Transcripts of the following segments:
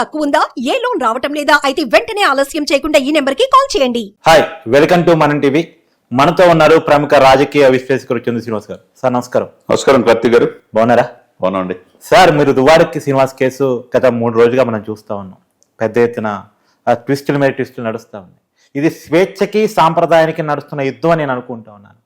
తక్కువ ఉందా ఏ లోన్ రావటం లేదా? అయితే వెంటనే ఆలస్యం చేయకుండా ఈ నెంబర్కి కాల్ చేయండి. Hi welcome to Manam TV. మనతో ఉన్నారు ప్రముఖ రాజకీయ విశ్లేషకుడు చంద్ర శ్రీనివాస్ గారు. సార్ నమస్కారం. నమస్కారం కార్తీక్ గారు. బాగున్నారా? బాగున్నాండి సార్ మీరు దువారకి శ్రీనివాస్ కేసు గత మూడు రోజులుగా మనం చూస్తా ఉన్నాం. పెద్ద ఎత్తున ట్విస్టుల మీద ట్విస్టులు నడుస్తూ ఉన్నాయి. ఇది స్వేచ్ఛకి సాంప్రదాయానికి నడుస్తున్న యుద్ధం అని నేను అనుకుంటా ఉన్నాను.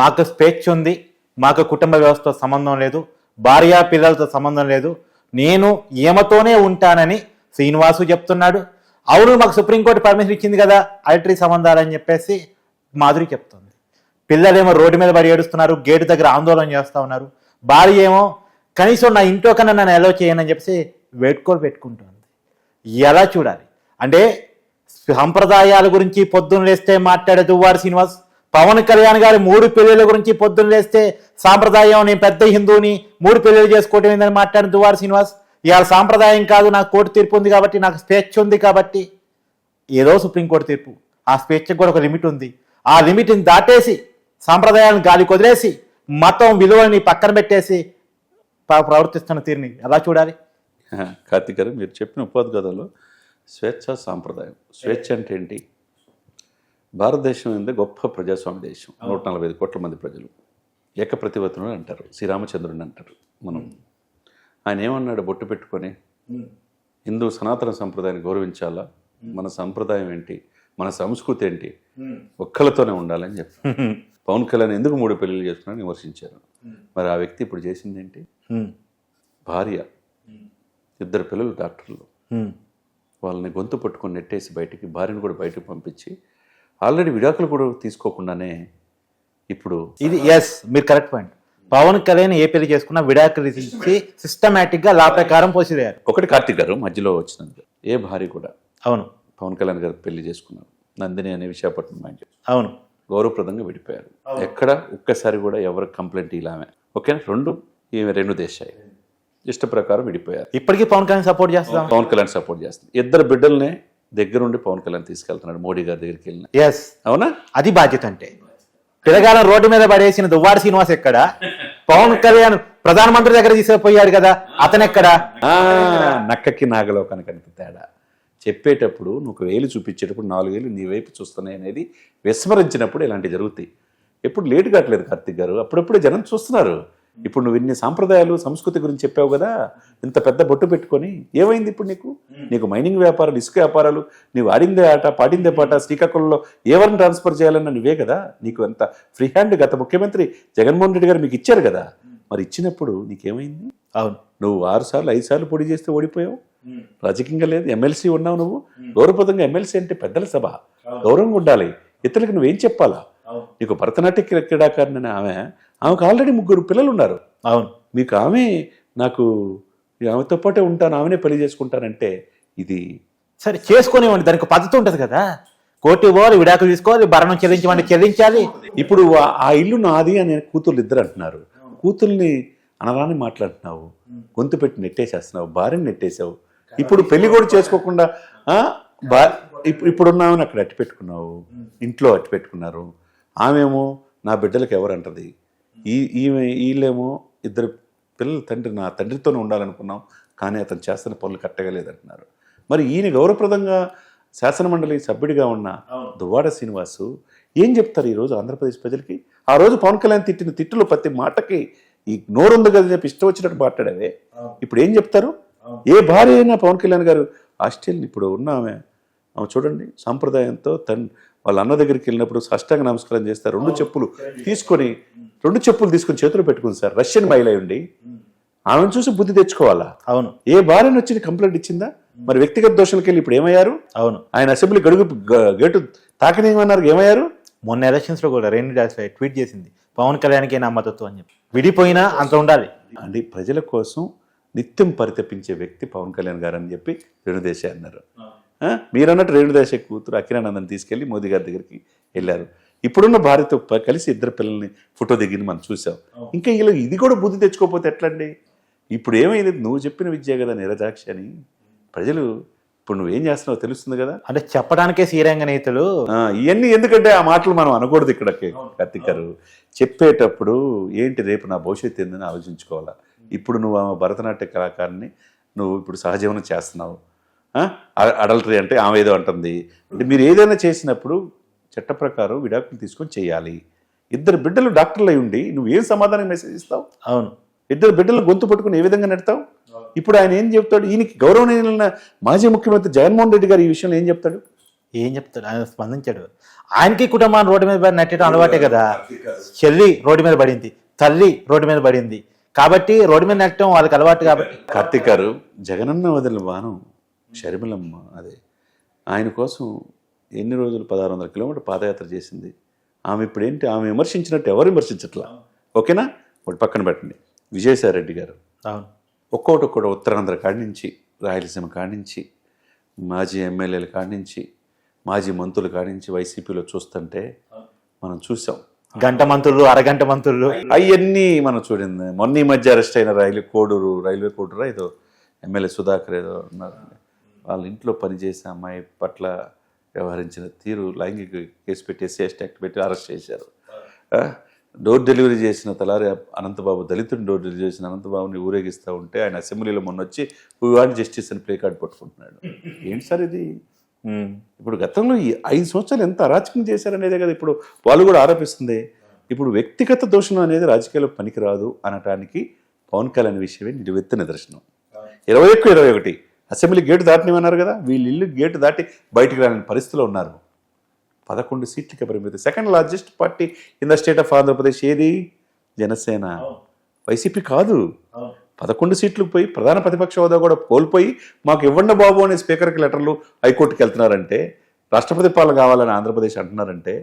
మాకు స్వేచ్ఛ ఉంది మాకు కుటుంబ వ్యవస్థతో సంబంధం లేదు భార్యా పిల్లలతో సంబంధం లేదు. నేను ఈమెతోనే ఉంటానని శ్రీనివాసు చెప్తున్నాడు. అవును మాకు సుప్రీంకోర్టు పర్మిషన్ ఇచ్చింది కదా అల్టరీ సంబంధాలని చెప్పేసి మాధురి చెప్తుంది. పిల్లలేమో రోడ్డు మీద పడి ఏడుస్తున్నారు గేటు దగ్గర ఆందోళన చేస్తూ ఉన్నారు. భార్య ఏమో కనీసం నా ఇంట్లో కన్నా నన్ను ఎలా చేయనని చెప్పేసి వేడుకోలు పెట్టుకుంటుంది. ఎలా చూడాలి? అంటే సంప్రదాయాల గురించి పొద్దున్న లేస్తే మాట్లాడే దువ్వారు శ్రీనివాస్ పవన్ కళ్యాణ్ గారి మూడు పెళ్ళిళ్ళ గురించి పొద్దున్న లేస్తే సాంప్రదాయం నేను పెద్ద హిందువుని మూడు పెళ్ళిళ్ళు చేసుకోవటం ఏందని మాట్లాడిన దువ్వారు శ్రీనివాస్ ఇవాళ సాంప్రదాయం కాదు నాకు కోర్టు తీర్పు ఉంది కాబట్టి నాకు స్వేచ్ఛ ఉంది కాబట్టి. ఏదో సుప్రీంకోర్టు తీర్పు? ఆ స్వేచ్ఛకు కూడా ఒక లిమిట్ ఉంది. ఆ లిమిట్ని దాటేసి సాంప్రదాయాలను గాలి కొదిలేసి మతం విలువల్ని పక్కన పెట్టేసి ప్రవర్తిస్తున్న తీరుని ఎలా చూడాలి? కార్తీక్ గారు మీరు చెప్పిన ఉపోద్గతలో స్వేచ్ఛ సాంప్రదాయం. స్వేచ్ఛ అంటే ఏంటి? భారతదేశం ఏంది? గొప్ప ప్రజాస్వామ్య దేశం. నూట నలభై ఐదు కోట్ల మంది ప్రజలు. ఏకప్రతిపత్తులు అంటారు. శ్రీరామచంద్రుని అంటారు. మనం ఆయన ఏమన్నాడు? బొట్టు పెట్టుకొని హిందూ సనాతన సంప్రదాయాన్ని గౌరవించాలా? మన సంప్రదాయం ఏంటి? మన సంస్కృతి ఏంటి? ఒక్కలతోనే ఉండాలని చెప్పి. పవన్ కళ్యాణ్ ఎందుకు మూడు పెళ్ళిళ్ళు చేసుకున్నారని విమర్శించారు. మరి ఆ వ్యక్తి ఇప్పుడు చేసింది ఏంటి. భార్య ఇద్దరు పిల్లలు డాక్టర్లు. వాళ్ళని గొంతు పట్టుకొని నెట్టేసి బయటికి భార్యను కూడా బయటకు పంపించి ఆల్రెడీ విడాకులు కూడా తీసుకోకుండానే ఇప్పుడు ఇది ఎస్ మీరు కరెక్ట్ పాయింట్. పవన్ కళ్యాణ్ ఏ పెళ్ళి చేసుకున్నా విడాకులు ఇచ్చి సిస్టమేటిక్గా లా ప్రకారం పోసిదేయారు ఒకటి కార్తీక్ గారు మధ్యలో వచ్చినందుకు. ఏ భార్య కూడా అవును. పవన్ కళ్యాణ్ గారు పెళ్ళి చేసుకున్నారు. నందిని అనే విశాఖపట్నం ఆయన అవును. గౌరవప్రదంగా విడిపోయారు. ఎక్కడ ఒక్కసారి కూడా ఎవరు కంప్లైంట్ ఇలామే. ఓకేనా? రెండు ఈమె రెండు దేశాయి. ఇష్ట ప్రకారం విడిపోయారు. ఇప్పటికీ పవన్ కళ్యాణ్ సపోర్ట్ చేస్తాం పవన్ కళ్యాణ్ సపోర్ట్ చేస్తుంది. ఇద్దరు బిడ్డల్నే దగ్గరుండి పవన్ కళ్యాణ్ తీసుకెళ్తున్నాడు మోడీ గారి దగ్గరికి వెళ్ళిన. ఎస్ అవునా? అది బాధ్యత అంటే. పిల్లగాలం రోడ్డు మీద పడేసిన దువ్వాడు శ్రీనివాస్ ఎక్కడ? పవన్ కళ్యాణ్ ప్రధానమంత్రి దగ్గర తీసుకుపోయాడు కదా అతను ఎక్కడ ఆ, నక్కకి నాగలోకానికి అంత తేడా. చెప్పేటప్పుడు నువ్వు వేలు చూపించేటప్పుడు నాలుగు వేలు నీ వైపు చూస్తున్నాయి అనేది విస్మరించినప్పుడు ఇలాంటివి జరుగుతాయి. ఎప్పుడు లేట్ కావట్లేదు కార్తిక్ గారు. అప్పుడప్పుడే జనం చూస్తున్నారు. ఇప్పుడు నువ్వు ఇన్ని సాంప్రదాయాలు సంస్కృతి గురించి చెప్పావు కదా ఇంత పెద్ద బొట్టు పెట్టుకొని ఏమైంది ఇప్పుడు నీకు? నీకు మైనింగ్ వ్యాపారాలు ఇసుక వ్యాపారాలు నీవు ఆడిందే ఆట పాడిందే పాట శ్రీకాకుళంలో ఎవరిని ట్రాన్స్ఫర్ చేయాలన్న నువ్వే కదా? నీకు అంత ఫ్రీ హ్యాండ్ గత ముఖ్యమంత్రి జగన్మోహన్ రెడ్డి గారు మీకు ఇచ్చారు కదా. మరి ఇచ్చినప్పుడు నీకేమైంది? అవును. నువ్వు ఆరు సార్లు ఐదు సార్లు పొడి చేస్తే ఓడిపోయావు. రాజకీయంగా లేదు ఎమ్మెల్సీ ఉన్నావు నువ్వు. గౌరవప్రదంగా ఎమ్మెల్సీ అంటే పెద్దల సభ. గౌరవంగా ఉండాలి. ఇతరులకు నువ్వేం చెప్పాలా? నీకు భరతనాట్య క్రీ- క్రీడాకారిణి ఆమె ఆమెకు ఆల్రెడీ ముగ్గురు పిల్లలు ఉన్నారు అవును. మీకు ఆమె నాకు ఆమెతో పాటే ఉంటాను ఆమెనే పెళ్ళి చేసుకుంటానంటే ఇది సరే చేసుకునేవాడి దానికి పద్ధతి ఉంటుంది కదా. కోర్టు పోవాలి విడాకులు తీసుకోవాలి భరణం చెల్లించమంటే చెల్లించాలి. ఇప్పుడు ఆ- ఇల్లు నాది అని కూతుర్లు ఇద్దరు అంటున్నారు. కూతుర్ని అనరాని మాట్లాడుతున్నావు. గొంతు పెట్టి నెట్టేసేస్తున్నావు భార్యని నెట్టేసావు ఇప్పుడు పెళ్ళి కూడా చేసుకోకుండా ఇప్పుడున్నామని అక్కడ అట్టి పెట్టుకున్నావు ఇంట్లో అట్టి పెట్టుకున్నారు ఆమెమో నా బిడ్డలకు ఎవరంటది ఈ ఈమె వీళ్ళేమో ఇద్దరు పిల్లల తండ్రి నా తండ్రితోనే ఉండాలనుకున్నాం కానీ అతను చేస్తున్న పనులు కట్టగలేదంటున్నారు మరి ఈయన గౌరవప్రదంగా శాసనమండలి సభ్యుడిగా ఉన్న దువ్వాడ శ్రీనివాసు ఏం చెప్తారు ఈరోజు ఆంధ్రప్రదేశ్ ప్రజలకి? ఆ రోజు పవన్ కళ్యాణ్ తిట్టిన తిట్టులు ప్రతి మాటకి ఈ నోరుంది కదా చెప్పి ఇష్టం వచ్చినట్టు మాట్లాడేవే. ఇప్పుడు ఏం చెప్తారు? ఏ భార్య అయినా పవన్ కళ్యాణ్ గారు ఆస్ట్రేలియన్ ఇప్పుడు ఉన్న ఆమె. ఆమె చూడండి సాంప్రదాయంతో తన్ వాళ్ళ అన్న దగ్గరికి వెళ్ళినప్పుడు సాష్టాంగ నమస్కారం చేస్తారు. రెండు చెప్పులు తీసుకొని రెండు చెప్పులు తీసుకొని చేతిలో పెట్టుకుంది సార్. రష్యన్ మహిళ ఉండి. ఆమెను చూసి బుద్ధి తెచ్చుకోవాలా? అవును. ఏ భార్యను వచ్చి కంప్లైంట్ ఇచ్చిందా? మరి వ్యక్తిగత దోషాలకు వెళ్ళి ఇప్పుడు ఏమయ్యారు? అవును. ఆయన అసెంబ్లీ గడుగు గేటు తాకనేమన్నారు? ఏమయ్యారు? మొన్న ఎలక్షన్స్లో కూడా రెండు డాస్ ట్వీట్ చేసింది పవన్ కళ్యాణ్కి నా మద్దతు అని చెప్పి. విడిపోయినా అంత ఉండాలి. అంటే ప్రజల కోసం నిత్యం పరితపించే వ్యక్తి పవన్ కళ్యాణ్ గారు అని చెప్పి రేణుదేశ అన్నారు? మీరన్నట్టు రేణుదేశ కూతురు అఖిలానందన్ తీసుకెళ్ళి మోదీ గారి దగ్గరికి వెళ్ళారు. ఇప్పుడున్న భార్యతో కలిసి ఇద్దరు పిల్లల్ని ఫోటో దిగింది మనం చూసాం. ఇంకా ఇలా ఇది కూడా బుద్ధి తెచ్చుకోకపోతే ఎట్లండి? ఇప్పుడు ఏమైంది? నువ్వు చెప్పిన విద్య కదా నిరజాక్షి అని. ప్రజలు ఇప్పుడు నువ్వేం చేస్తున్నావో తెలుస్తుంది కదా? అంటే చెప్పడానికే శ్రీరంగ నేతలు. ఇవన్నీ ఎందుకంటే ఆ మాటలు మనం అనకూడదు ఇక్కడ కార్తిక్ గారు. చెప్పేటప్పుడు ఏంటి రేపు నా భవిష్యత్తు ఏందని ఆలోచించుకోవాలా? ఇప్పుడు నువ్వు ఆమె భరతనాట్య కళాకారిని నువ్వు ఇప్పుడు సహజీవనం చేస్తున్నావు. అడల్టరీ అంటే ఆమె ఏదో అంటుంది. అంటే మీరు ఏదైనా చేసినప్పుడు చట్ట ప్రకారం విడాకులు తీసుకొని చేయాలి. ఇద్దరు బిడ్డలు డాక్టర్లు అయి ఉండి నువ్వు ఏం సమాధానం మెసేజ్ ఇస్తావు? అవును. ఇద్దరు బిడ్డలు గొంతు పట్టుకుని ఏ విధంగా నెడతావు? ఇప్పుడు ఆయన ఏం చెప్తాడు? ఈయనకి గౌరవనీయులైన మాజీ ముఖ్యమంత్రి జగన్మోహన్ రెడ్డి గారు ఈ విషయంలో ఏం చెప్తాడు? ఏం చెప్తాడు? ఆయన స్పందించాడు. ఆయనకి కుటుంబాన్ని రోడ్డు మీద నెట్టడం అలవాటే కదా. చెల్లి రోడ్డు మీద పడింది. తల్లి రోడ్డు మీద పడింది. కాబట్టి రోడ్డు మీద నెట్టడం వాళ్ళకి అలవాటు కాబట్టి కార్తీక్ గారు జగనన్న వదిలిన బాణం షర్మిలమ్మ అదే. ఆయన కోసం ఎన్ని రోజులు పదహారు వందల కిలోమీటర్ పాదయాత్ర చేసింది. ఆమె ఇప్పుడు ఏంటి ఆమె విమర్శించినట్టు ఎవరు విమర్శించట్లా? ఓకేనా? ఒకటి పక్కన పెట్టండి. విజయసాయి రెడ్డి గారు. అవును. ఒక్కొక్కటి ఒక్కొక్కటి ఉత్తరాంధ్ర కాడి నుంచి రాయలసీమ కాడి నుంచి మాజీ ఎమ్మెల్యేల కాడి నుంచి మాజీ మంత్రుల కాడి నుంచి వైసీపీలో చూస్తుంటే మనం చూసాం. గంట మంత్రులు అరగంట మంత్రులు. అవన్నీ మనం చూడింది మొన్న ఈ మధ్య అరెస్ట్ అయిన రైలు కోడూరు రైల్వే కోడూరు? ఏదో ఎమ్మెల్యే సుధాకర్ ఏదో ఉన్నారు. వాళ్ళ ఇంట్లో పనిచేసే అమ్మాయి పట్ల వ్యవహరించిన తీరు లైంగిక కేసు పెట్టి ఎస్సీ ఎస్టీ యాక్ట్ పెట్టి అరెస్ట్ చేశారు. డోర్ డెలివరీ చేసిన తలారి అనంతబాబు దళితుడిని డోర్ డెలివరీ చేసిన అనంతబాబుని ఊరేగిస్తూ ఉంటే ఆయన అసెంబ్లీలో మొన్న వచ్చి వీ వాంట్ జస్టిస్ అని ప్లే కార్డ్ పట్టుకుంటున్నాడు. ఏంటి సార్ ఇది? ఇప్పుడు గతంలో ఈ ఐదు సంవత్సరాలు ఎంత అరాచకం చేశారనేదే కదా ఇప్పుడు వాళ్ళు కూడా ఆరోపిస్తుంది. ఇప్పుడు వ్యక్తిగత దోషణం అనేది రాజకీయాల్లో పనికిరాదు అనటానికి పవన్ కళ్యాణ్ విషయమే నిలువెత్త నిదర్శనం. ఇరవై ఒక్క ఇరవై ఒకటి. అసెంబ్లీ గేటు దాటినమన్నారు కదా? వీళ్ళు ఇల్లు గేటు దాటి బయటికి రాని పరిస్థితిలో ఉన్నారు. పదకొండు సీట్లకి పరిమితి second largest party in the state of Andhra Pradesh ఏది? జనసేన. వైసీపీ కాదు. పదకొండు సీట్లకు పోయి ప్రధాన ప్రతిపక్ష హోదా కూడా కోల్పోయి మాకు ఇవ్వండి బాబు అనే స్పీకర్కి లెటర్లు హైకోర్టుకి వెళ్తున్నారంటే రాష్ట్రపతి పాలన కావాలని ఆంధ్రప్రదేశ్ అంటున్నారంటే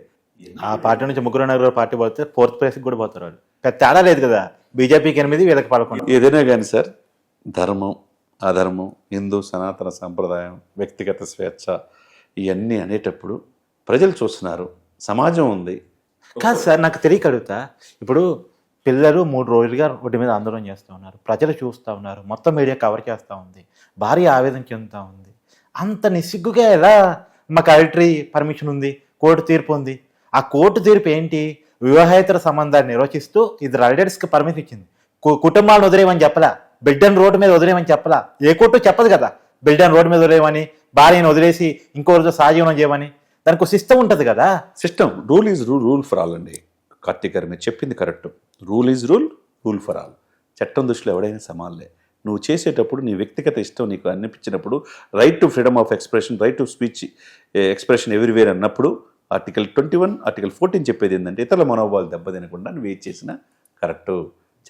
ఆ పార్టీ నుంచి ముగ్గురు నలుగురు పార్టీ పోతే ఫోర్త్ ప్లేస్కి కూడా పోతారు వాళ్ళు. పెద్ద తేడా లేదు కదా? బీజేపీకి ఎనిమిది వీళ్ళకి పదకొండు. ఏదైనా కానీ సార్ ధర్మం అధర్మం హిందూ సనాతన సంప్రదాయం వ్యక్తిగత స్వేచ్ఛ ఇవన్నీ అనేటప్పుడు ప్రజలు చూస్తున్నారు. సమాజం ఉంది. కాదు సార్ నాకు తెలియక అడుగుతా. ఇప్పుడు పిల్లలు మూడు రోజులుగా రోడ్డు మీద ఆందోళన చేస్తూ ఉన్నారు. ప్రజలు చూస్తూ ఉన్నారు. మొత్తం మీడియా కవర్ చేస్తూ ఉంది. భార్య ఆవేదన చెందుతూ ఉంది. అంత నిస్సిగ్గుగా ఎలా మాకు అడిటరీ పర్మిషన్ ఉంది? కోర్టు తీర్పు ఉంది. ఆ కోర్టు తీర్పు ఏంటి? వివాహేతర సంబంధాన్ని నిర్వచిస్తూ ఇద్దరు రైడర్స్కి పర్మిషన్ ఇచ్చింది. కు- కుటుంబాలను వదిలేయమని చెప్పలే? బిడ్డను రోడ్డు మీద వదిలేమని చెప్పలా? ఏ కోర్టు చెప్పదు కదా బిడ్డను రోడ్డు మీద వదిలేమని భార్యను వదిలేసి ఇంకో రోజు సహజీవనం చేయమని. దానికి ఒక సిస్టమ్ ఉంటుంది కదా. System rule is rule rule for all అండి. కార్తీక్ గారు మీరు చెప్పింది correct rule is rule rule for all చట్టం దృష్టిలో ఎవడైనా సమానలే. నువ్వు చేసేటప్పుడు నీ వ్యక్తిగత ఇష్టం నీకు అనిపించినప్పుడు right to freedom of expression right to speech expression everywhere అన్నప్పుడు article twenty one article fourteen చెప్పేది ఏంటంటే ఇతరుల మనోభావాలు దెబ్బతినకుండా నువ్వు ఏది చేసినా కరెక్ట్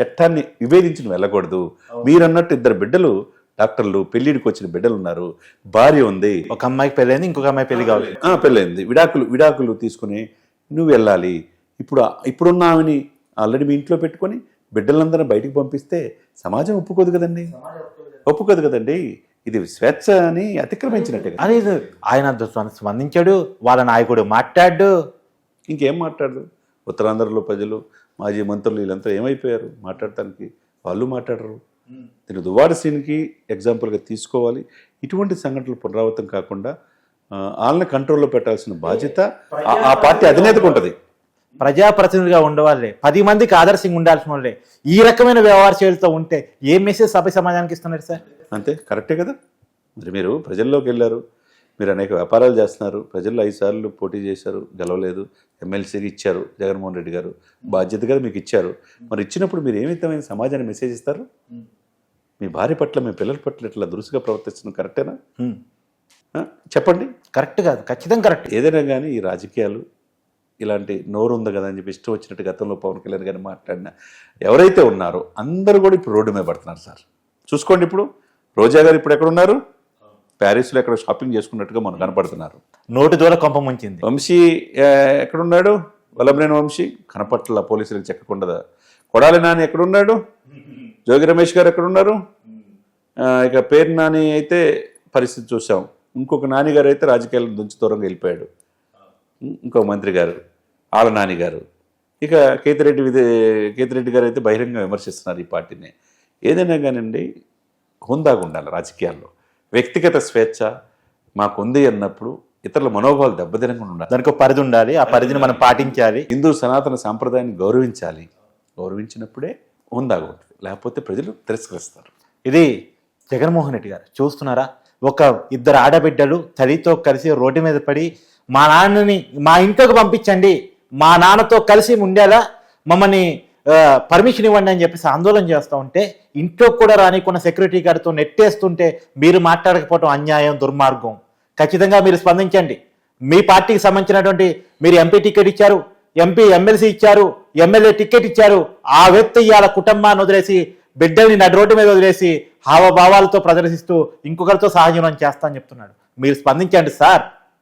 చట్టాన్ని విభేదించి వెళ్ళకూడదు. మీరన్నట్టు ఇద్దరు బిడ్డలు డాక్టర్లు పెళ్ళిడికి వచ్చిన బిడ్డలు ఉన్నారు. భార్య ఉంది. ఒక అమ్మాయికి పెళ్ళైంది ఇంకొక అమ్మాయి పెళ్ళి కావాలి. ఆ, పెళ్ళైంది. విడాకులు విడాకులు తీసుకుని నువ్వు వెళ్ళాలి. ఇప్పుడు ఇప్పుడున్న ఆమెని ఆల్రెడీ మీ ఇంట్లో పెట్టుకొని బిడ్డలందరినీ బయటికి పంపిస్తే సమాజం ఒప్పుకోదు కదండి. ఒప్పుకోదు కదండి. ఇది స్వేచ్ఛ అని అతిక్రమించినట్టే అదే ఆయన స్ప- స్పందించాడు వాళ్ళ నాయకుడు మాట్లాడు. ఇంకేం మాట్లాడదు? ఉత్తరాంధ్రలో ప్రజలు మాజీ మంత్రులు వీళ్ళంతా ఏమైపోయారు? మాట్లాడటానికి వాళ్ళు మాట్లాడరు. దీన్ని దువారి సీన్కి ఎగ్జాంపుల్గా తీసుకోవాలి. ఇటువంటి సంఘటనలు పునరావృతం కాకుండా వాళ్ళని కంట్రోల్లో పెట్టాల్సిన బాధ్యత ఆ- ఆ పార్టీ అధినేతకు ఉంటుంది. ప్రజాప్రతినిధిగా ఉండవాళ్ళే. పది మందికి ఆదర్శంగా ఉండాల్సిన వాళ్ళే. ఈ రకమైన వ్యవహార శైలితో ఉంటే ఏ మెసేజ్ సభ సమాజానికి ఇస్తున్నారు సార్? అంతే కరెక్టే కదా? మరి మీరు ప్రజల్లోకి వెళ్ళారు. మీరు అనేక వ్యాపారాలు చేస్తున్నారు. ప్రజల్లో ఐదు సార్లు పోటీ చేశారు గెలవలేదు. ఎమ్మెల్సీకి ఇచ్చారు జగన్మోహన్ రెడ్డి గారు. బాధ్యత కదా మీకు ఇచ్చారు. మరి ఇచ్చినప్పుడు మీరు ఏ విధమైన సమాజాన్ని మెసేజ్ ఇస్తారు? మీ భార్య పట్ల మీ పిల్లల పట్ల ఇట్లా దురుసుగా ప్రవర్తిస్తున్న కరెక్టేనా. ఆ? చెప్పండి. కరెక్ట్ కాదు. ఖచ్చితంగా కరెక్ట్ ఏదైనా కానీ ఈ రాజకీయాలు ఇలాంటి నోరు ఉంది కదా అని చెప్పి ఇష్టం వచ్చినట్టు గతంలో పవన్ కళ్యాణ్ గారిని మాట్లాడిన ఎవరైతే ఉన్నారో అందరూ కూడా ఇప్పుడు రోడ్డు మీద పడుతున్నారు సార్. చూసుకోండి ఇప్పుడు. రోజా గారు ఇప్పుడు ఎక్కడ ఉన్నారు ప్యారిస్లో ఎక్కడ షాపింగ్ చేసుకున్నట్టుగా మనం కనపడుతున్నారు. నోటి దూర కొంప ముంచింది. వంశీ ఎక్కడున్నాడు? వల్లభనేని వంశీ? కనపట్ల పోలీసులకు చెక్కకుండా కొడాలి నాని ఎక్కడున్నాడు? జోగి రమేష్ గారు ఎక్కడున్నారు? ఇక పేరు నాని అయితే పరిస్థితి చూసాం ఇంకొక నాని గారు అయితే రాజకీయాల నుంచి దూరంగా వెళ్ళిపోయాడు. ఇంకో మంత్రి గారు ఆల నాని గారు. ఇక కేతిరెడ్డి విదే కేతిరెడ్డి గారు అయితే బహిరంగ విమర్శిస్తున్నారు ఈ పార్టీని. ఏదైనా కానివ్వండి హుందాగా ఉండాలి రాజకీయాల్లో. వ్యక్తిగత స్వేచ్ఛ మాకుంది అన్నప్పుడు ఇతరుల మనోభావాలు దెబ్బతినకుండా ఉండాలి. దానికి ఒక పరిధి ఉండాలి. ఆ పరిధిని మనం పాటించాలి. హిందూ సనాతన సాంప్రదాయాన్ని గౌరవించాలి. గౌరవించినప్పుడే హుందాగా ఉంటుంది లేకపోతే ప్రజలు తిరస్కరిస్తారు. ఇది జగన్మోహన్ రెడ్డి గారు. చూస్తున్నారా? ఒక ఇద్దరు ఆడబిడ్డలు తల్లితో కలిసి రోడ్డు మీద పడి మా నాన్నని మా ఇంట్లోకి పంపించండి. మా నాన్నతో కలిసి ఉండేలా? మమ్మల్ని పర్మిషన్ ఇవ్వండి అని చెప్పేసి ఆందోళన చేస్తూ ఉంటే ఇంట్లో కూడా రానికున్న సెక్యూరిటీ గార్డ్తో నెట్టేస్తుంటే మీరు మాట్లాడకపోవడం అన్యాయం దుర్మార్గం. ఖచ్చితంగా మీరు స్పందించండి. మీ పార్టీకి సంబంధించినటువంటి మీరు ఎంపీ టికెట్ ఇచ్చారు ఎంపీ ఎమ్మెల్సీ ఇచ్చారు ఎమ్మెల్యే టికెట్ ఇచ్చారు ఆ వ్యక్తి ఇవాళ కుటుంబాన్ని వదిలేసి బిడ్డల్ని నడి రోడ్డు మీద వదిలేసి హావభావాలతో ప్రదర్శిస్తూ ఇంకొకరితో సహజీవనం చేస్తా అని చెప్తున్నాడు. మీరు స్పందించండి సార్.